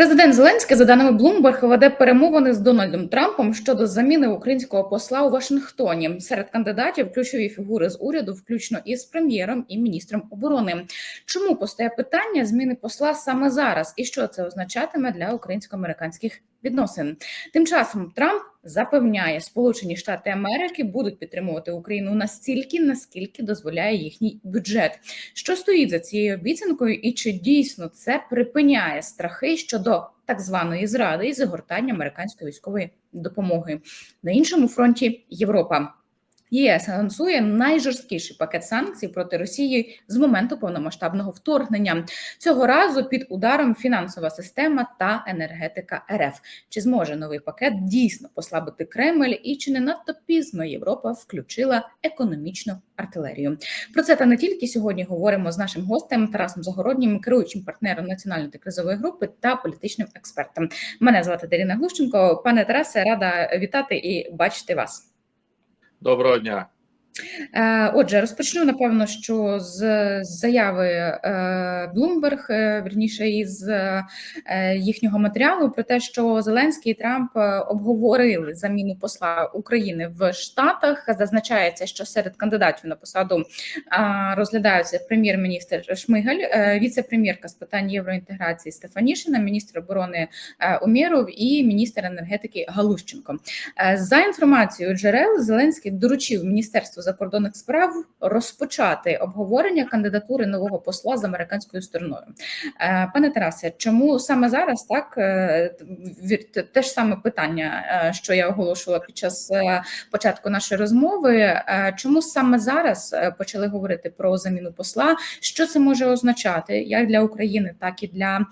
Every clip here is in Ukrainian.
Президент Зеленський, за даними Блумберг, веде перемовини з Дональдом Трампом щодо заміни українського посла у Вашингтоні. Серед кандидатів ключові фігури з уряду, включно із прем'єром і міністром оборони. Чому постає питання зміни посла саме зараз, і що це означатиме для українсько-американських відносин? Тим часом Трамп запевняє, Сполучені Штати Америки будуть підтримувати Україну настільки, наскільки дозволяє їхній бюджет. Що стоїть за цією обіцянкою, і чи дійсно це припиняє страхи щодо так званої зради і загортання американської військової допомоги на іншому фронті Європа? ЄС анонсує найжорсткіший пакет санкцій проти Росії з моменту повномасштабного вторгнення. Цього разу під ударом фінансова система та енергетика РФ. Чи зможе новий пакет дійсно послабити Кремль, і чи не надто пізно Європа включила економічну артилерію? Про це та не тільки сьогодні говоримо з нашим гостем Тарасом Загороднім, керуючим партнером національної кризової групи та політичним експертом. Мене звати Даріна Глущенко. Пане Тарасе, рада вітати і бачити вас. Доброго дня. Е, Отже, розпочну напевно, що з заяви е, Bloomberg, е, верніше із їхнього матеріалу про те, що Зеленський і Трамп обговорили заміну посла України в Штатах. Зазначається, що серед кандидатів на посаду розглядаються прем'єр-міністр Шмигаль, віце-прем'єрка з питань євроінтеграції Стефанішина, міністр оборони Умєров і міністр енергетики Галущенко. За інформацією джерел, Зеленський доручив міністерству закордонних справ розпочати обговорення кандидатури нового посла з американською стороною. Е, Пане Тарасе, чому саме зараз так е, те ж саме питання, е, що я оголошувала під час початку нашої розмови? Чому саме зараз почали говорити про заміну посла? Що це може означати як для України, так і для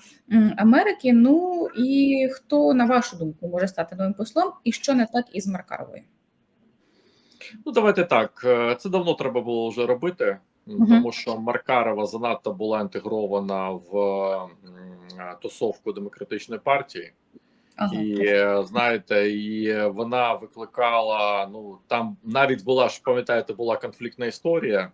Америки? Ну і хто на вашу думку може стати новим послом, і що не так із Маркаровою? Ну, давайте так. е, Це давно треба було вже робити, тому що Маркарова занадто була інтегрована в м, е, тусовку демократичної партії, Ага. і е, знаєте, і вона викликала. Ну там навіть була ж пам'ятаєте, була конфліктна історія.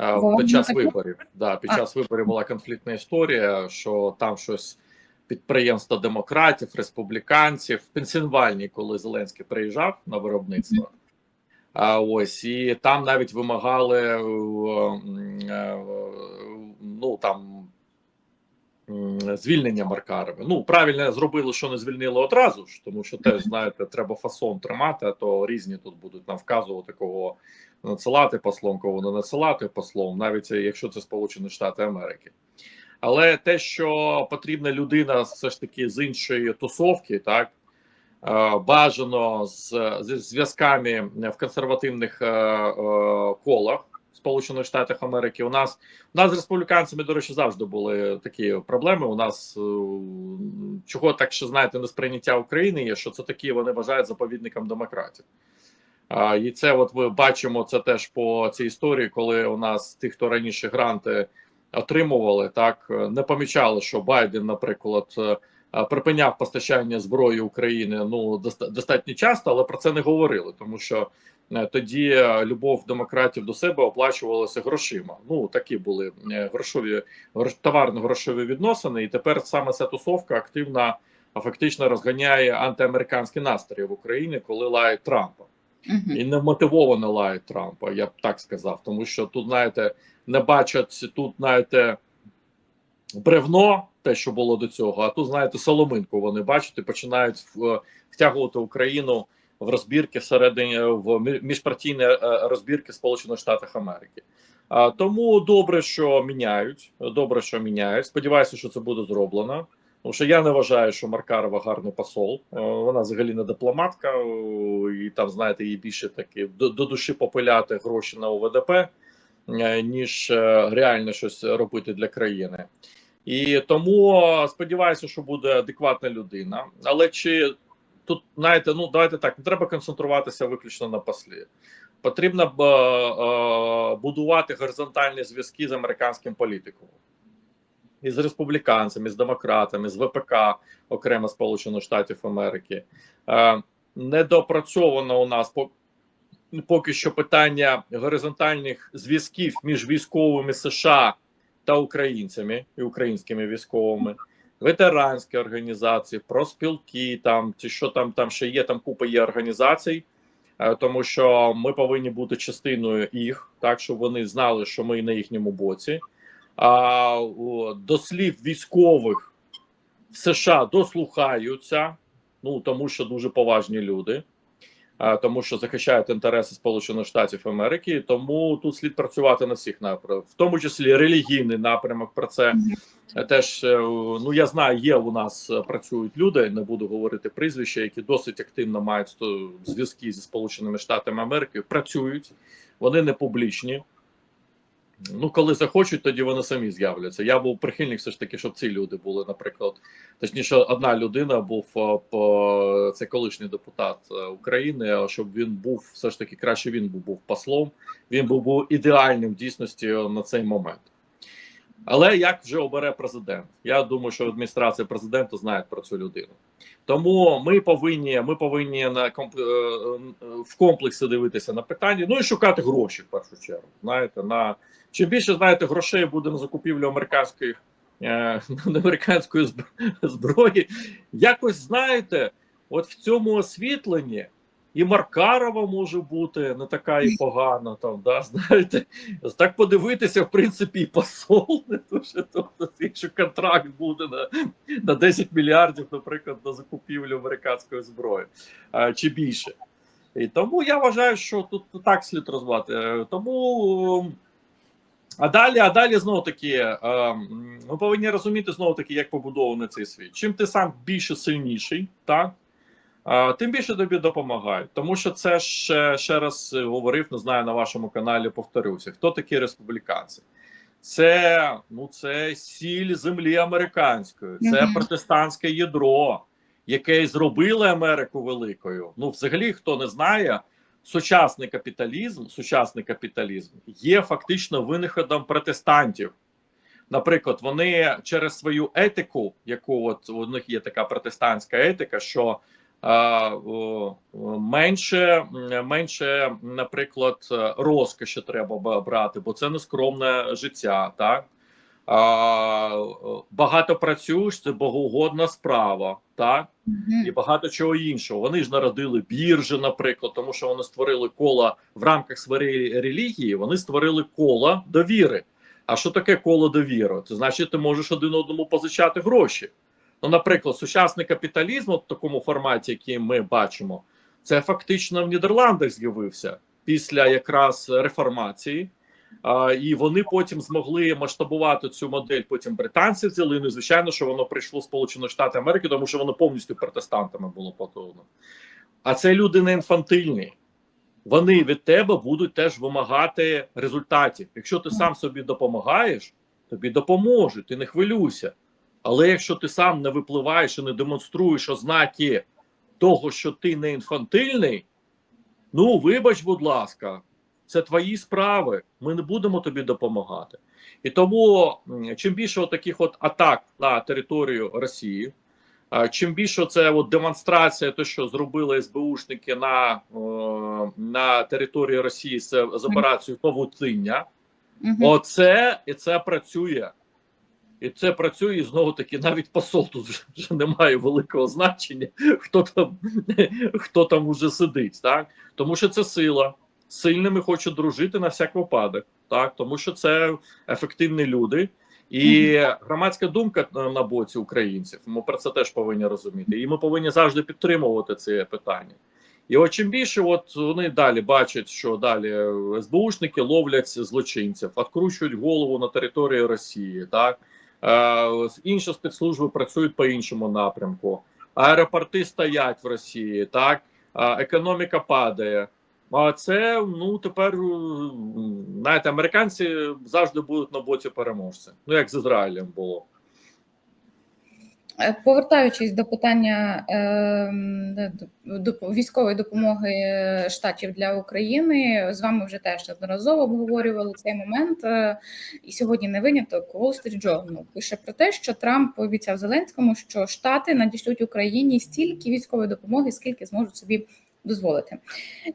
е, Була Під час виборів, да, під А. час виборів була конфліктна історія, що там щось підприємства демократів, республіканців в Пенсільванії, коли Зеленський приїжджав на виробництво. А ось і там навіть вимагали е, е, ну там звільнення Маркарови. Ну правильно зробили, що не звільнили одразу ж, тому що теж знаєте, треба фасон тримати, а то різні тут будуть нам вказувати кого надсилати послом, кого не надсилати послом, навіть якщо це Сполучені Штати Америки. Але те, що потрібна людина, все ж таки з іншої тусовки, так е, бажано з, зв'язками в консервативних е, е, колах Сполучених Штатів Америки. У нас у нас з республіканцями, до речі, завжди були такі проблеми. У нас е, чого так що знаєте, несприйняття України є, що це такі вони вважають заповідником демократів. І це, от ми бачимо це теж по цій історії, коли у нас ті, хто раніше гранти отримували, так е, не помічали, що Байден, наприклад, е, е, припиняв постачання зброї України ну доста- достатньо часто, але про це не говорили, тому що е, тоді е, любов демократів до себе оплачувалася грошима. Ну такі були е, грошові грош- товарно-грошові відносини, і тепер саме ця тусовка активно а, фактично розганяє антиамериканські настрої в Україні, коли лають Трампа і не мотивовано лають Трампа, я б так сказав. Тому що тут, знаєте, не бачать тут, знаєте, бревно, те, що було до цього, а тут, знаєте, соломинку вони бачать і починають втягувати Україну в розбірки всередині в мі- міжпартійні е, розбірки Сполучених Штатів Америки. А, тому добре, що міняють. Добре, що міняють. Сподіваюся, що це буде зроблено. Тому що я не вважаю, що Маркарова гарний посол. Е, Вона взагалі не дипломатка, і там, знаєте, їй більше таки до, до душі попиляти гроші на ОВДП, е, ніж е, реально щось робити для країни. І тому е, сподіваюся, що буде адекватна людина. Але чи тут, знаєте, ну давайте так, не треба концентруватися виключно на послі. Потрібно б, е, е, будувати горизонтальні зв'язки з американським політиком і з республіканцями, з демократами, з ВПК, окремо Сполучених Штатів Америки. Недопрацьовано у нас поки що питання горизонтальних зв'язків між військовими США та українцями і українськими військовими. ветеранські організації, проспілки, там чи що там, там ще є, там купа є організацій. Е, Тому що ми повинні бути частиною їх, так щоб вони знали, що ми на їхньому боці. А до слів військових в США дослухаються, ну тому що дуже поважні люди, тому що захищають інтереси Сполучених Штатів Америки. Тому тут слід працювати на всіх напрямках, в тому числі релігійний напрямок. Про це е, теж е, ну я знаю, є у нас е, працюють люди. Не буду говорити прізвища, які досить активно мають зв'язки зі Сполученими Штатами Америки. Працюють, вони не публічні. Ну, коли захочуть, тоді вони самі з'являться. Я був прихильник, все ж таки, щоб ці люди були, наприклад, точніше, одна людина був е, це колишній депутат е, України. Щоб він був все ж таки краще. Він був, був послом. Він був, був ідеальним в дійсності на цей момент. Але як вже обере президент? Я думаю, що адміністрація президента знає про цю людину. Тому ми повинні ми повинні на комп- е, е, в комплексі дивитися на питання. Ну і шукати гроші в першу чергу. Знаєте, на чим більше знаєте грошей буде на закупівлю американської е, американської зброї. Якось знаєте, от в цьому освітленні. І Маркарова може бути не така і погана там, да, знаєте, так подивитися, в принципі, і посол не дуже. Тобто, якщо контракт буде на, на 10 мільярдів, наприклад, на закупівлю американської зброї а, чи більше. І тому я вважаю, що тут так слід розвивати. Е, Тому а далі, а далі знову таки, е, ми повинні розуміти знову таки, як побудований цей світ. Чим ти сам більше сильніший, так? Тим більше тобі допомагають, тому що це ще, ще раз говорив, не знаю, на вашому каналі повторюся. Хто такі республіканці? Це ну це сіль землі американської, це Мгм. протестантське ядро, яке і зробило Америку великою. Ну, взагалі, хто не знає, сучасний капіталізм, сучасний капіталізм є фактично винаходом протестантів. Наприклад, вони через свою етику, яку от у них є така протестантська етика, що менше, менше, наприклад, розкоші треба брати, бо це нескромне життя, так? Багато працюєш, це богоугодна справа, так? і багато чого іншого. Вони ж народили біржі, наприклад, тому що вони створили коло в рамках своєї релігії. Вони створили коло довіри. А що таке коло довіри? Це значить, ти можеш один одному позичати гроші. Ну, наприклад, сучасний капіталізм в такому форматі, який ми бачимо, це фактично в Нідерландах з'явився після якраз реформації. А, і вони потім змогли масштабувати цю модель. Потім британці взяли. Ну, звичайно, що воно прийшло Сполучені Штати Америки, тому що воно повністю протестантами було потовано. А це люди не інфантильні. Вони від тебе будуть теж вимагати результатів. Якщо ти сам собі допомагаєш, тобі допоможуть, ти не хвилюйся. Але якщо ти сам не випливаєш і не демонструєш ознаки того, що ти не інфантильний, ну вибач, будь ласка, це твої справи. Ми не будемо тобі допомагати. І тому чим більше таких от атак на територію Росії, чим більше це от демонстрація, те, що зробили СБУшники на, на території Росії з, з операцією павутиння, Мгм. оце і це працює. І це працює і знову таки, навіть посол тут вже- вже не має великого значення, хто там хто там уже сидить, так тому що це сила. Сильними хочуть дружити на всяк випадок, так тому що це ефективні люди, і громадська думка на, боці українців. Ми про це теж повинні розуміти. І ми повинні завжди підтримувати це питання. І от чим більше, от вони далі бачать, що далі СБУшники ловлять злочинців, откручують голову на території Росії, так інші спецслужби працюють по іншому напрямку. Аеропорти стоять в Росії, так е, економіка падає. А це ну тепер е, знаєте, американці завжди будуть на боці переможця. Ну як з Ізраїлем було. Е, Повертаючись до питання е, до, військової допомоги е, штатів для України, з вами вже теж неодноразово обговорювали цей момент. І сьогодні не виняток Wall Street Journal пише про те, що Трамп пообіцяв Зеленському, що Штати надішлють Україні стільки військової допомоги, скільки зможуть собі дозволите.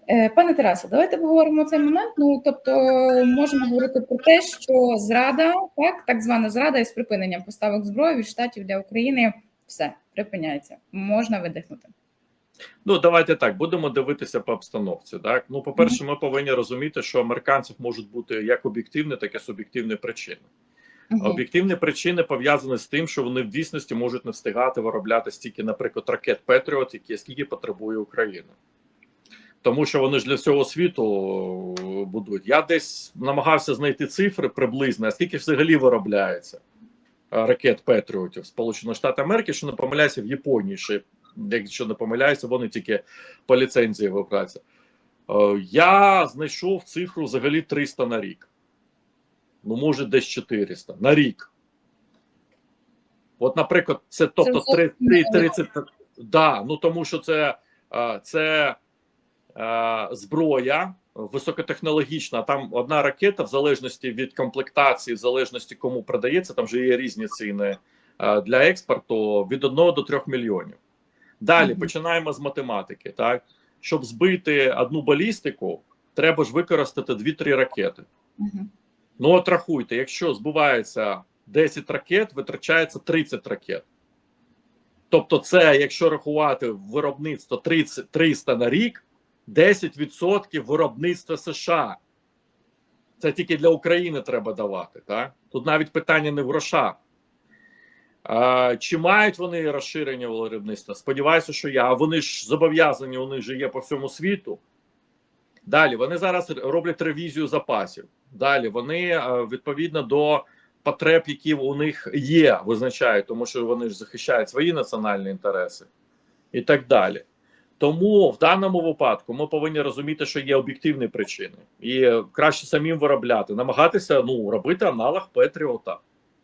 Е, Пане Тарасе, давайте поговоримо цей момент. Ну тобто, можемо говорити про те, що зрада, так, так звана зрада із припиненням поставок зброї від штатів для України, все припиняється. Можна видихнути. Ну, давайте так, будемо дивитися по обстановці. Так, ну, по-перше, ми повинні розуміти, що американців можуть бути як об'єктивні, так і суб'єктивні причини. Об'єктивні причини пов'язані з тим, що вони в дійсності можуть не встигати виробляти стільки, наприклад, ракет Петріот, які скільки потребує Україна. Тому що вони ж для всього світу е, будують. Я десь намагався знайти цифри приблизно, а скільки взагалі виробляється е, ракет Петріотів Сполучених Штатів Америки, що не помиляюся в Японії, ще, якщо не помиляюся, вони тільки по ліцензії виробляються. Е, Я знайшов цифру взагалі 300 на рік ну може десь 400 на рік. От, наприклад, це тобто зовсім три- не три- 30, да, ну тому що це, це зброя високотехнологічна. Там одна ракета, в залежності від комплектації, в залежності кому продається, там вже є різні ціни е, для експорту від 1 до 3 мільйонів. Далі починаємо з математики. Так, щоб збити одну балістику, треба ж використати 2-3 ракети. Ну, от рахуйте, якщо збувається 10 ракет, витрачається 30 ракет. Тобто, це, якщо рахувати виробництво 30, 300 на рік, 10% виробництва США. Це тільки для України треба давати. Так? Тут навіть питання не в грошах. А, чи мають вони розширення виробництва? Сподіваюся, що я. А вони ж зобов'язані, вони ж є по всьому світу. Далі вони зараз роблять ревізію запасів. Далі вони е, відповідно до потреб, які у них є, визначають, тому що вони ж захищають свої національні інтереси і так далі. Тому в даному випадку ми повинні розуміти, що є об'єктивні причини, і краще самим виробляти, намагатися ну робити аналог Петріота.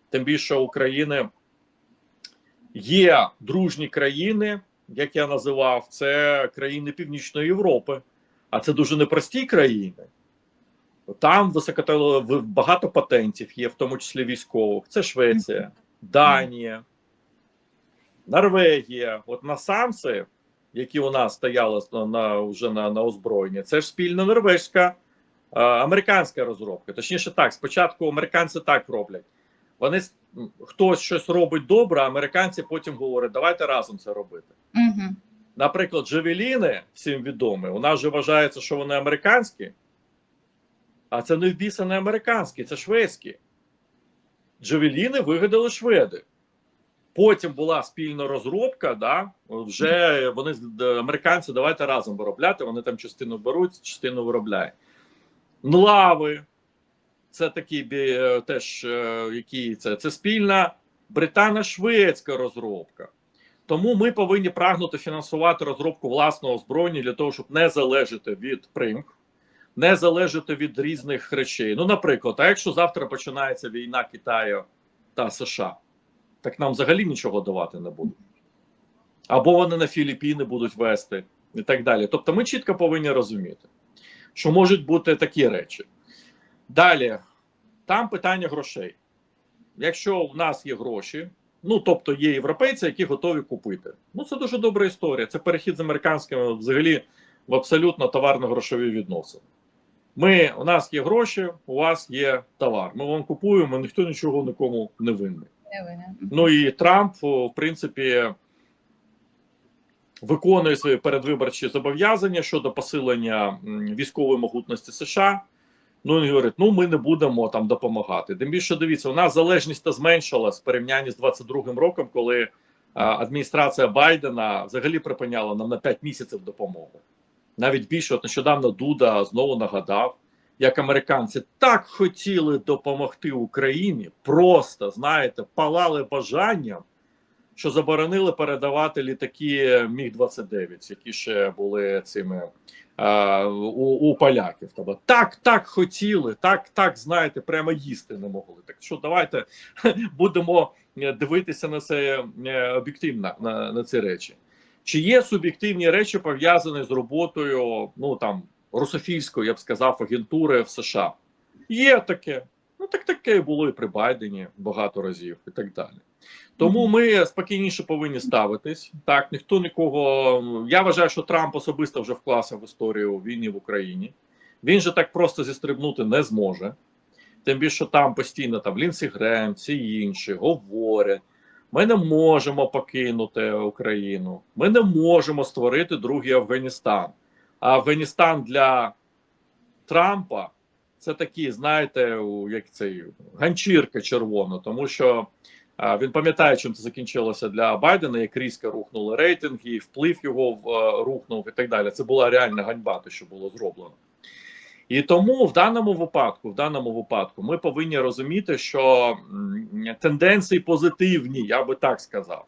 Тим більше України є дружні країни, як я називав, це країни Північної Європи. А це дуже непрості країни. Там високотело багато патентів є, в тому числі військових. Це Швеція, Данія, Норвегія. От на самси, які у нас стояли на, вже на, на озброєнні, це ж спільна норвезька, американська розробка. Точніше, так, спочатку американці так роблять. Вони хтось щось робить добре, американці потім говорять, давайте разом це робити. Мгм. Наприклад, Джавеліни, всім відомі, у нас же вважається, що вони американські, а це не в біса не американські, це шведські. Джавеліни вигадали шведи. Потім була спільна розробка, да, вже вони американці давайте разом виробляти, вони там частину беруть, частину виробляють. Нлави, це такі е, теж е, які це, це спільна британо-шведська розробка. Тому ми повинні прагнути фінансувати розробку власного озброєння для того, щоб не залежати від примх, не залежати від різних речей. Ну, наприклад, а якщо завтра починається війна Китаю та США, так нам взагалі нічого давати не будуть. Або вони на Філіппіни будуть вести і так далі. Тобто, ми чітко повинні розуміти, що можуть бути такі речі. Далі, там питання грошей. Якщо в нас є гроші, Ну, тобто є європейці, які готові купити. Ну, це дуже добра історія. Це перехід з американськими взагалі в абсолютно товарно-грошові відносини. Ми, у нас є гроші, у вас є товар. Ми вам купуємо, ніхто нічого нікому не винний. Ну і Трамп, в принципі, виконує свої передвиборчі зобов'язання щодо посилення військової могутності США. Ну він говорить: ну ми не будемо там допомагати. Тим більше дивіться, у нас залежність та зменшилась в порівнянні з 22-м роком, коли а, адміністрація Байдена взагалі припиняла нам на 5 місяців допомогу. Навіть більше от нещодавно Дуда знову нагадав, як американці так хотіли допомогти Україні, просто знаєте, палали бажанням, що заборонили передавати літаки Міг 29 які ще були цими а, у, у поляків. Тобто так, так хотіли, так, так знаєте, прямо їсти не могли. Так що давайте будемо е, дивитися на це е, об'єктивно на, на ці речі. Чи є суб'єктивні речі пов'язані з роботою, ну там русофільської, я б сказав, агентури в США? Є таке. Ну так таке було і при Байдені багато разів, і так далі. Тому ми спокійніше повинні ставитись. Так, ніхто нікого. Я вважаю, що Трамп особисто вже вклався в історію війни в Україні. Він же так просто зістрибнути не зможе. Тим більше там постійно там Лінсі Грем, ці інші говорять. Ми не можемо покинути Україну. Ми не можемо створити другий Афганістан. Афганістан для Трампа це такі, знаєте, як цей ганчірка червона, тому що він пам'ятає, чим це закінчилося для Байдена, як різко рухнули рейтинги, вплив його е, рухнув і так далі. Це була реальна ганьба, те, що було зроблено. І тому в даному випадку, в даному випадку, ми повинні розуміти, що тенденції позитивні, я би так сказав.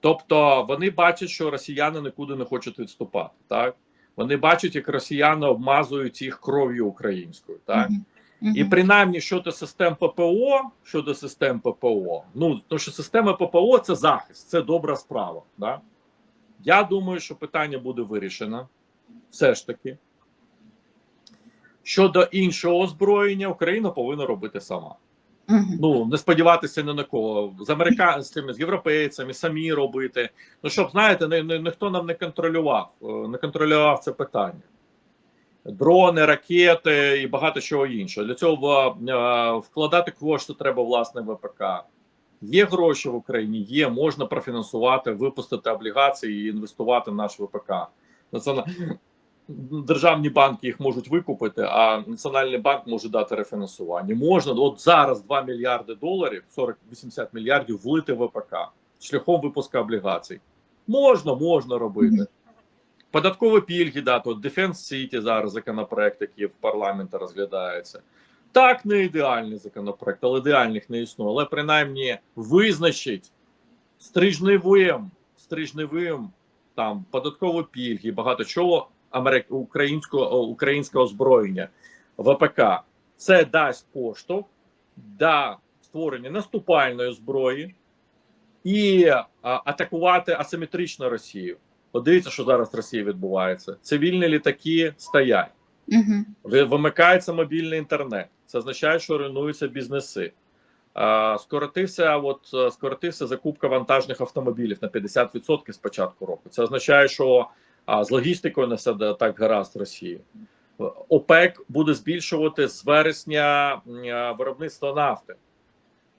Тобто вони бачать, що росіяни нікуди не хочуть відступати. Так вони бачать, як росіяни обмазують їх кров'ю українською. Так. Мгм. і принаймні щодо систем ППО, щодо систем ППО, ну тому що система ППО це захист, це добра справа. Да? Я думаю, що питання буде вирішено все ж таки. Щодо іншого озброєння, Україна повинна робити сама. Ну не сподіватися ні на кого з американцями, з європейцями, самі робити. Ну щоб знаєте, ні, ні, ніхто нам не контролював, е, не контролював це питання. Дрони, ракети і багато чого іншого. Для цього е, вкладати кошти треба власне ВПК. Є гроші в Україні, є, можна профінансувати, випустити облігації і інвестувати в наш ВПК. Державні банки їх можуть викупити, а Національний банк може дати рефінансування. Можна от зараз 2 мільярди доларів, 40-80 мільярдів влити в ВПК шляхом випуску облігацій. Можна, можна робити. Податкові пільги дати, от Defense City зараз законопроект, який в парламенті розглядається. Так, не ідеальний законопроект, але ідеальних не існує. Але принаймні визначить стрижневим, стрижневим там податкові пільги, багато чого. Українського українського озброєння ВПК. Це дасть поштовх до створення наступальної зброї і а, атакувати асиметрично Росію. Подивіться, що зараз в Росії відбувається. Цивільні літаки стоять. Ви- Вимикається мобільний інтернет. Це означає, що руйнуються бізнеси. А, скоротився, от скоротився закупка вантажних автомобілів на 50% з початку року. Це означає, що а, з логістикою не все так гаразд Росії. ОПЕК буде збільшувати з вересня е, виробництво нафти.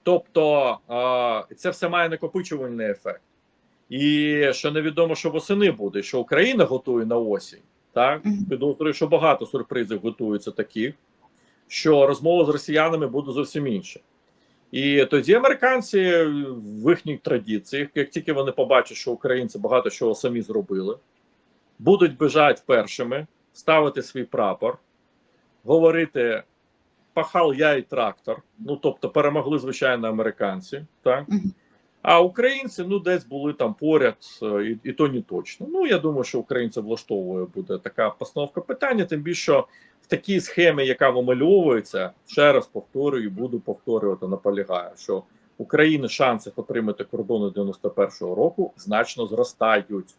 Тобто це все має накопичувальний ефект. І що невідомо, що восени буде, що Україна готує на осінь. Так, підозрюю, що багато сюрпризів готується таких, що розмова з росіянами буде зовсім інша. І тоді американці в їхніх традиціях, як тільки вони побачать, що українці багато чого самі зробили, будуть бежати першими, ставити свій прапор, говорити пахал я і трактор. Ну тобто перемогли звичайно американці, так а українці ну десь були там поряд, е, і, і то не точно. Ну я думаю, що українців влаштовує буде така постановка питання. Тим більше що в такій схемі, яка вимальовується, ще раз повторюю, і буду повторювати, наполягаю, що України шанси отримати кордони 91-го року значно зростають.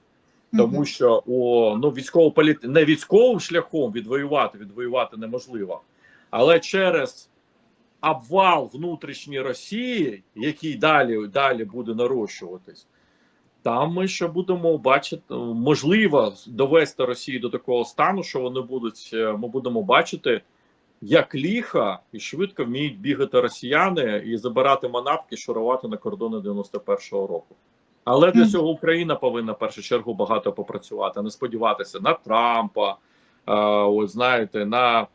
Тому що о, ну військово політ... не військовим шляхом відвоювати, відвоювати неможливо, але через обвал внутрішньої Росії, який далі далі буде нарощуватись, там ми ще будемо бачити, можливо, довести Росію до такого стану, що вони будуть, е, ми будемо бачити, як ліха і швидко вміють бігати росіяни і забирати манатки, шурувати на кордони 91-го року. Але для цього Україна повинна в першу чергу багато попрацювати, не сподіватися на Трампа, ось знаєте, на,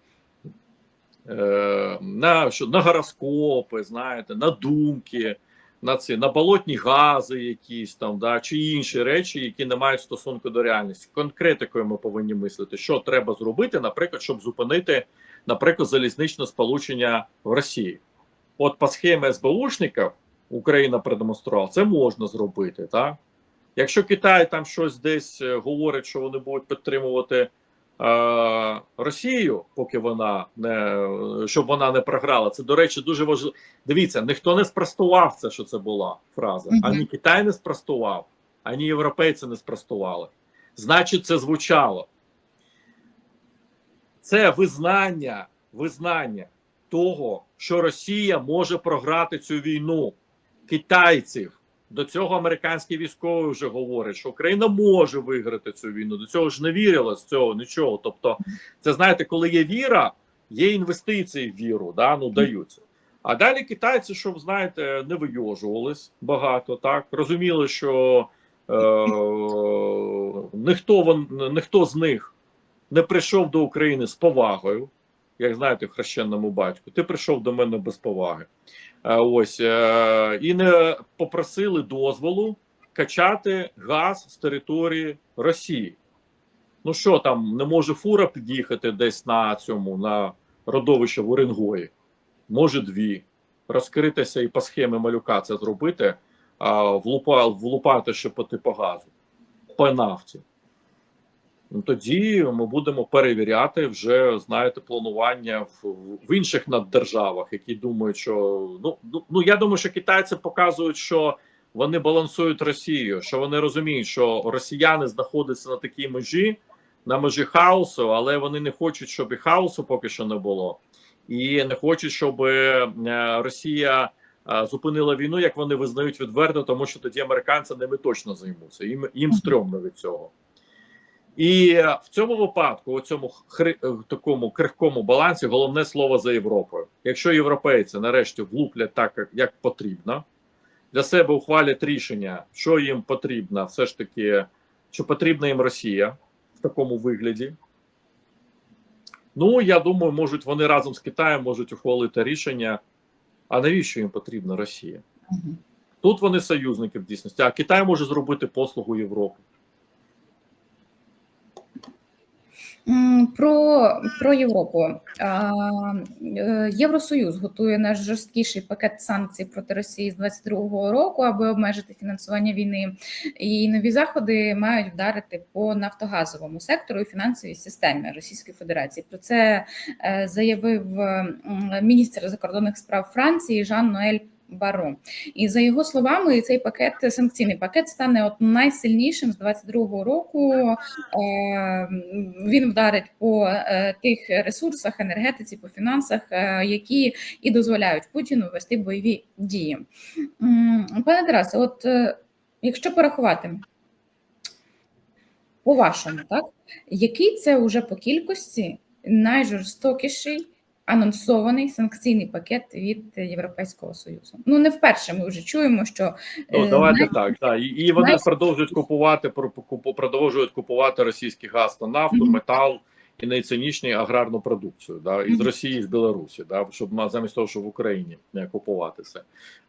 е, на, що, на гороскопи, знаєте, на думки, на ці на болотні гази, якісь там, да, чи інші речі, які не мають стосунку до реальності. Конкретикою ми повинні мислити, що треба зробити, наприклад, щоб зупинити, наприклад, залізничне сполучення в Росії. От по схемі СБУшників Україна продемонструвала, це можна зробити. Так? Якщо Китай там щось десь е, говорить, що вони будуть підтримувати е, Росію, поки вона не е, щоб вона не програла, це до речі дуже важливо. Дивіться, ніхто не спростував це, що це була фраза. Ані Китай не спростував, ані європейці не спростували. Значить, це звучало. Це визнання, визнання того, що Росія може програти цю війну. Китайців. До цього американські військові вже говорять, що Україна може виграти цю війну. До цього ж не вірила з цього нічого. Тобто, це знаєте, коли є віра, є інвестиції в віру, да, ну даються. А далі китайці, щоб знаєте, не вийожувались багато, так розуміли, що е, ніхто вон, ніхто з них не прийшов до України з повагою, як знаєте, в хрещенному батьку. Ти прийшов до мене без поваги. Е, ось е, і не попросили дозволу качати газ з території Росії. Ну що там, не може фура під'їхати десь на цьому на родовище в Уренгої? Може, дві. Розкритися і по схемі малюка це зробити, а влупа, влупати ще по типу газу, по нафті. Ну, тоді ми будемо перевіряти вже, знаєте, планування в, в інших наддержавах, які думають, що ну, ну, ну я думаю, що китайці показують, що вони балансують Росію, що вони розуміють, що росіяни знаходяться на такій межі, на межі хаосу, але вони не хочуть, щоб і хаосу поки що не було, і не хочуть, щоб е, Росія е, зупинила війну, як вони визнають відверто, тому що тоді американці ними точно займуться. Їм їм стрьомно від цього. І в цьому випадку, у цьому хри, е, такому крихкому балансі, головне слово за Європою. Якщо європейці нарешті влуплять так, як- потрібно, для себе ухвалять рішення, що їм потрібно, все ж таки, що потрібна їм Росія в такому вигляді. Ну, я думаю, можуть вони разом з Китаєм можуть ухвалити рішення. А навіщо їм потрібна Росія? Тут вони союзники в дійсності, а Китай може зробити послугу Європи. Про, про Європу. Е, Євросоюз готує наш жорсткіший пакет санкцій проти Росії з 22-го року, аби обмежити фінансування війни. І нові заходи мають вдарити по нафтогазовому сектору і фінансовій системі Російської Федерації. Про це е, заявив міністр закордонних справ Франції Жан Ноель. Баро і за його словами, цей пакет санкційний пакет стане от найсильнішим з 22-го року. Е, Він вдарить по е, тих ресурсах, енергетиці, по фінансах, е, які і дозволяють Путіну вести бойові дії. Пане Тарасе, от якщо порахувати по вашому, так який це вже по кількості найжорстокіший анонсований санкційний пакет від Європейського союзу? Ну не вперше ми вже чуємо, що Ну, е, давайте най- так. так. І, і вони най- продовжують купувати про- купу- продовжують купувати російський газ та нафту, Мгм. метал і найцінніші аграрну продукцію, да, із. Росії, з Білорусі, да, щоб замість того, щоб в Україні е, купувати це.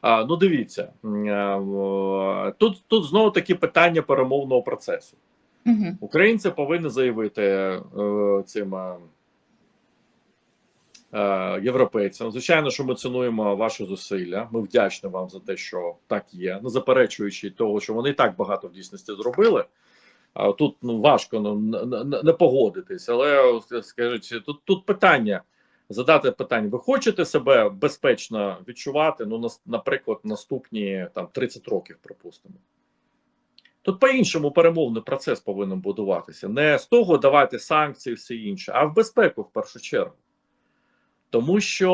А, ну дивіться, е, тут, тут знову таки питання перемовного процесу. Українці повинні заявити цим європейцям. Звичайно, що ми цінуємо ваші зусилля. Ми вдячні вам за те, що так є, не заперечуючи того, що вони і так багато в дійсності зробили. Тут ну важко ну, не, погодитись, але скажіть, тут тут питання. Задати питання: ви хочете себе безпечно відчувати? Ну, наприклад, наступні там 30 років, припустимо. Тут по-іншому перемовний процес повинен будуватися. Не з того давати санкції, все інше, а в безпеку в першу чергу. Тому що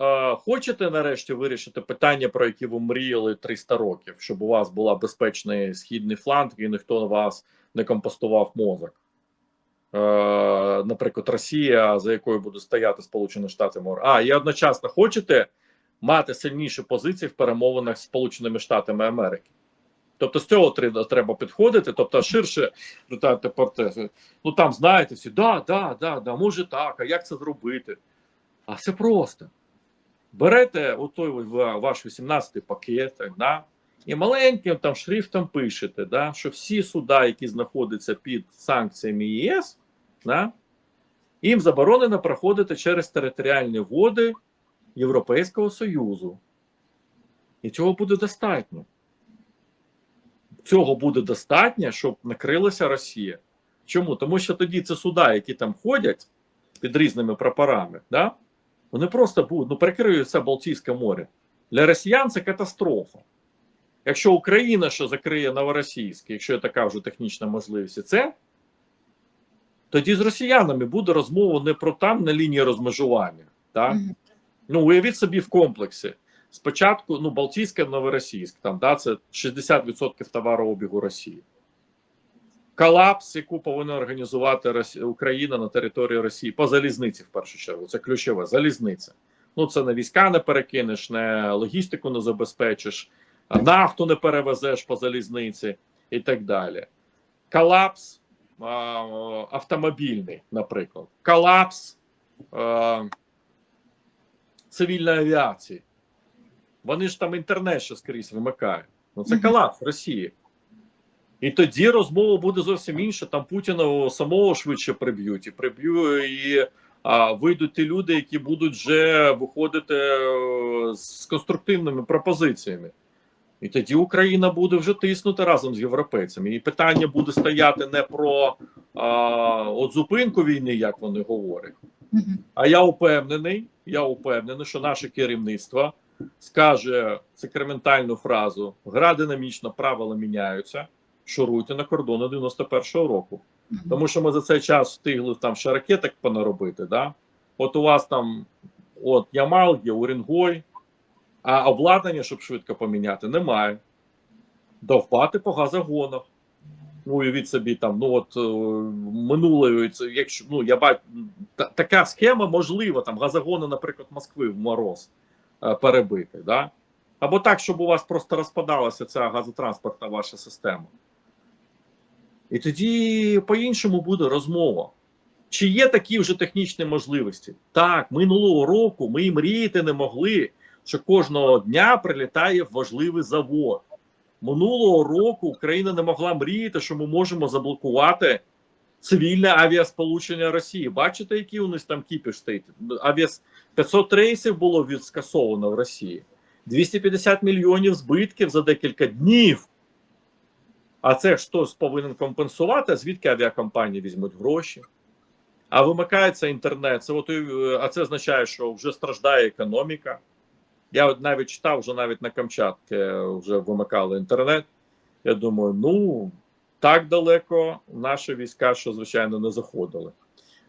е, хочете нарешті вирішити питання, про які ви мріяли 300 років, щоб у вас була безпечний східний фланг і ніхто вас не компостував мозок. Е, наприклад, Росія, за якою буде стояти Сполучені Штати Мор. А і одночасно хочете мати сильніші позиції в перемовинах з Сполученими Штатами Америки. Тобто з цього треба, підходити, тобто ширше портрет. Ну там знаєте всі, да, да, да, да, може так, а як це зробити? А все просто. Берете отой ваш 18-й пакет, да, і маленьким там шрифтом пишете, да, що всі суда, які знаходяться під санкціями ЄС, да, їм заборонено проходити через територіальні води Європейського Союзу. І цього буде достатньо. Цього буде достатньо, щоб накрилася Росія. Чому? Тому що тоді це суда, які там ходять під різними прапорами, да, вони просто будуть ну, перекриють це Балтійське море. Для росіян це катастрофа. Якщо Україна ще закриє Новоросійськ, якщо є така вже технічна можливість, це, тоді з росіянами буде розмова не про там на лінії розмежування. Так? Ну, уявіть собі в комплексі. Спочатку, ну, Балтійське, Новоросійськ, там, да, це 60% товарообігу Росії. Колапс, яку повинна організувати Росі- Україна на території Росії по залізниці, в першу чергу. Це ключове залізниця. Ну, це не війська не перекинеш, не логістику не забезпечиш, нафту не перевезеш по залізниці і так далі. Колапс а, автомобільний, наприклад. Колапс а, цивільної авіації. Вони ж там інтернет ще скрізь вимикають. Ну це колапс Росії. І тоді розмова буде зовсім інша. Там Путіна самого швидше приб'ють, і приб'ють, і а, вийдуть ті люди, які будуть вже виходити е, з конструктивними пропозиціями. І тоді Україна буде вже тиснути разом з європейцями. І питання буде стояти не про а, от зупинку війни, як вони говорять. А я упевнений, я упевнений, що наше керівництво скаже секрементальну фразу: гра динамічна, правила міняються. Шуруйте на кордони 91-го року. Тому що ми за цей час встигли там ще ракеток понаробити. Да? От у вас там от Ямал є, Урінгой, а обладнання, щоб швидко поміняти, немає. Довбати по газогонах. Ну, уявіть собі, там, ну от е, минулої, якщо ну я бачу, та, така схема можлива, там газогони, наприклад, Москви в мороз е, перебити, да? Або так, щоб у вас просто розпадалася ця газотранспортна ваша система. І тоді по-іншому буде розмова. Чи є такі вже технічні можливості? Так, минулого року ми і мріяти не могли, що кожного дня прилітає важливий завод. Минулого року Україна не могла мріяти, що ми можемо заблокувати цивільне авіасполучення Росії. Бачите, який у них там кіпіш стоїть? Авіас 500 рейсів було відскасовано в Росії, 250 мільйонів збитків за декілька днів. А це хтось повинен компенсувати, звідки авіакомпанії візьмуть гроші. А вимикається інтернет. Це от, е, а це означає, що вже страждає економіка. Я от навіть читав, вже навіть на Камчатці вже вимикали інтернет. Я думаю, ну так далеко наші війська, що звичайно не заходили.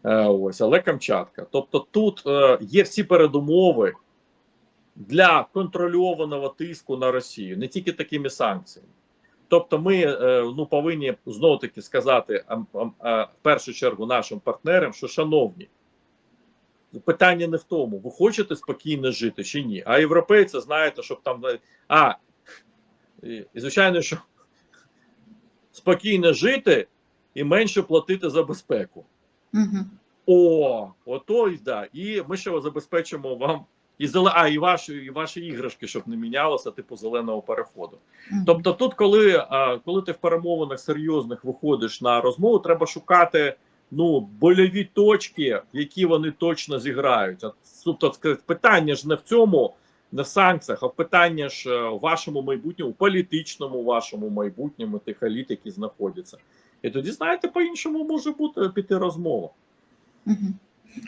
Е, ось, але Камчатка. Тобто, тут е, є всі передумови для контрольованого тиску на Росію, не тільки такими санкціями. Тобто, ми е, ну повинні знову таки сказати в першу чергу нашим партнерам, що шановні, питання не в тому, ви хочете спокійно жити чи ні. А європейці знаєте, щоб там а і, звичайно, що спокійно жити і менше платити за безпеку. Мгм. О, ото і да. І ми ще забезпечимо вам і зеле... а, і ваші, і ваші іграшки, щоб не мінялося, типу зеленого переходу. Мгм. Тобто, тут, коли, а, коли ти в перемовинах серйозних виходиш на розмову, треба шукати ну больові точки, в які вони точно зіграють. А, Тобто, питання ж не в цьому, не в санкціях, а питання ж е, в вашому майбутньому, політичному вашому майбутньому тих еліт, які знаходяться. І тоді, знаєте, по-іншому може бути піти розмова. Мгм.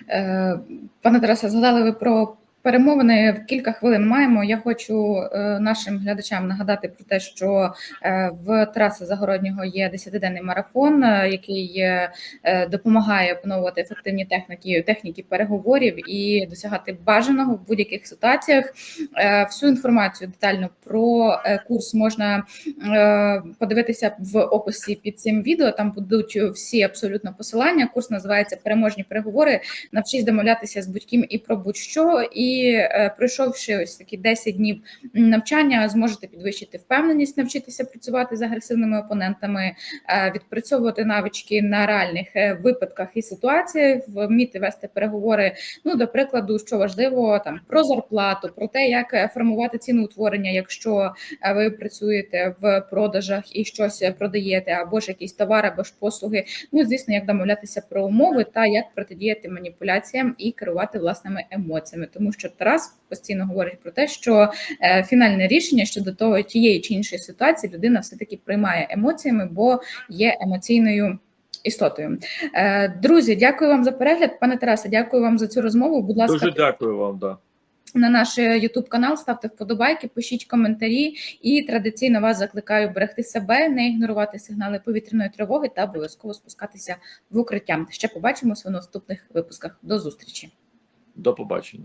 Е, Пане Тарасе, згадали ви про перемовини. Кілька хвилин маємо. Я хочу е, нашим глядачам нагадати про те, що е, в Тараса Загороднього є 10-денний марафон, е, який допомагає опановувати ефективні техніки, техніки переговорів і досягати бажаного в будь-яких ситуаціях. Всю інформацію детально про курс можна подивитися в описі під цим відео. Там будуть всі абсолютно посилання. Курс називається Переможні переговори. Навчись домовлятися з будь-ким і про будь-що. І е, пройшовши ось такі 10 днів навчання, зможете підвищити впевненість, навчитися працювати з агресивними опонентами, е, відпрацьовувати навички на реальних е, випадках і ситуаціях, вміти вести переговори. Ну, до прикладу, що важливо там про зарплату, про те, як формувати ціноутворення, якщо ви працюєте в продажах і щось продаєте, або ж якийсь товар, або ж послуги. Ну, звісно, як домовлятися про умови та як протидіяти маніпуляціям і керувати власними емоціями, тому що Тарас постійно говорить про те, що е, фінальне рішення щодо того тієї чи іншої ситуації людина все таки приймає емоціями, бо є емоційною. Істотою, Е, друзі, дякую вам за перегляд. Пане Тарасе, дякую вам за цю розмову. Будь ласка, Дуже дякую вам. Да. на наш YouTube канал, ставте вподобайки, пишіть коментарі і традиційно вас закликаю берегти себе, не ігнорувати сигнали повітряної тривоги та обов'язково спускатися в укриття. Ще побачимося в наступних випусках. До зустрічі. До побачення.